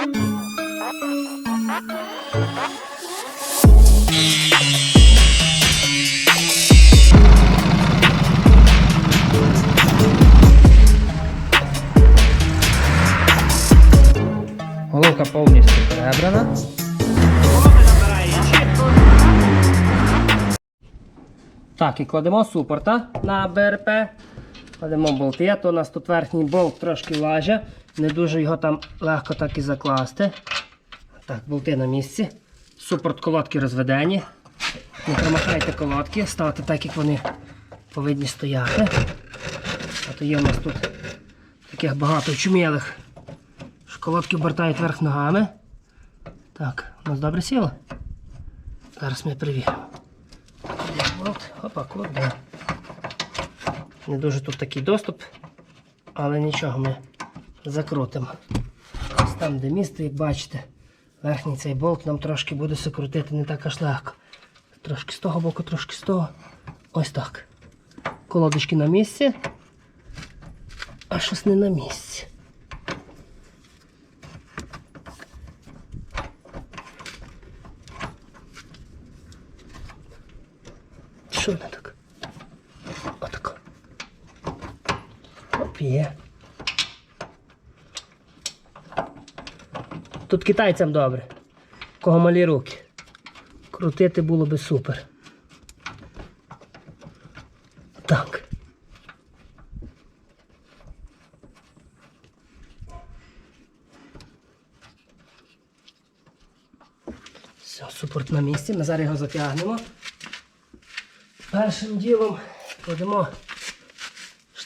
Головка повністю перебрана. Так, і кладемо супорта на БРП. Кладемо болти, а то у нас тут верхній болт трошки лаже. Не дуже його там легко так і закласти. Так, болти на місці. Супорт колодки розведені. Не промахайте колодки, ставте так, як вони повинні стояти. А то є у нас тут таких багато чумілих. Школотки обертають вверх ногами. Так, у нас добре сіло. Зараз ми перевіримо. Опа, куди? Не дуже тут такий доступ, але нічого ми закрутимо. Ось там, де місце, як бачите, верхній цей болт нам трошки буде закрутити не так аж легко. Трошки з того боку, трошки з того. Ось так. Колодочки на місці, а щось не на місці. Що не так? Є. Тут китайцям добре. Кого малі руки. Крутити було би супер. Так. Все, супорт на місці. Ми зараз його затягнемо. Першим ділом кладемо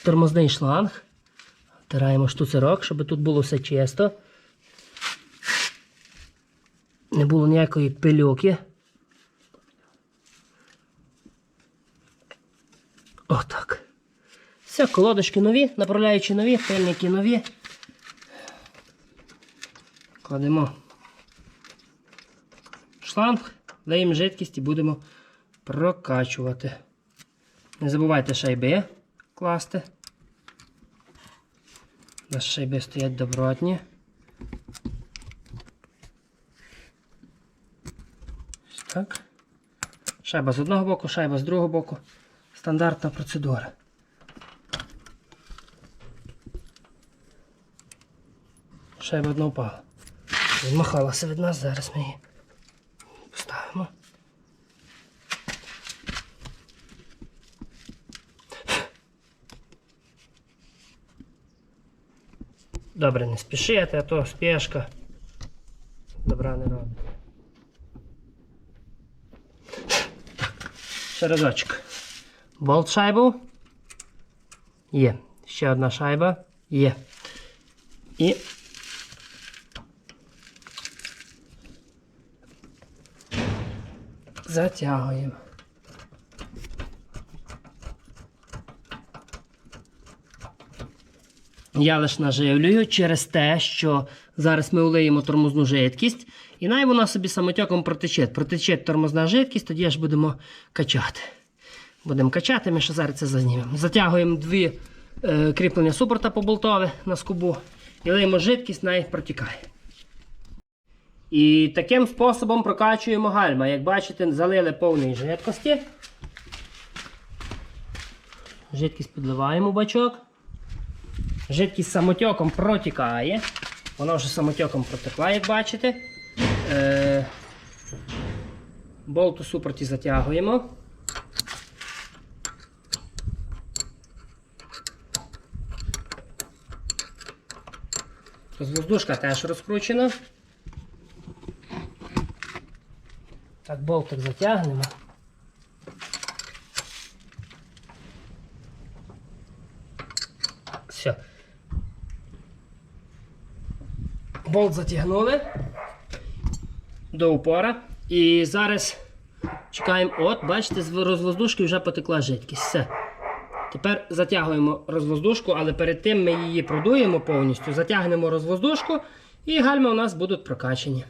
штормозний шланг. Втираємо штуцерок, щоб тут було все чисто. Не було ніякої пильоки. Отак. Все, колодочки нові, направляючі нові, пильники нові. Кладемо шланг, даємо жидкість і будемо прокачувати. Не забувайте шайби класти. Нас шайби стоять добротні. Так. Шайба з одного боку, шайба з другого боку. Стандартна процедура. Шайба одна впала. Відмахалася від нас, зараз ми її Добре, не спішити, а то спешка. Добра не робить. Ще разочок. Болт шайбу. Є. Ще одна шайба. Є. І. Затягуємо. Я лише наживлюю через те, що зараз ми улиємо тормозну жидкість, і най вона собі самотеком протече. Протече тормозна жидкість, тоді аж будемо качати. Будемо качати, ми ще зараз це зазнімемо. Затягуємо дві е, кріплення супорта по болтове на скобу і лиємо жидкість, най протікає. І таким способом прокачуємо гальма. Як бачите, залили повної жидкості. Жидкість підливаємо в бачок. Жидкість самотеком протікає. Вона вже самотеком протекла, як бачите. Е, болт у супорті затягуємо. Розвоздушка теж розкручена. Так, болтик затягнемо. Все. Болт затягнули до упора. І зараз чекаємо, от, бачите, з розвоздушки вже потекла жидкість. Все. Тепер затягуємо розвоздушку, але перед тим ми її продуємо повністю, затягнемо розвоздушку і гальма у нас будуть прокачені.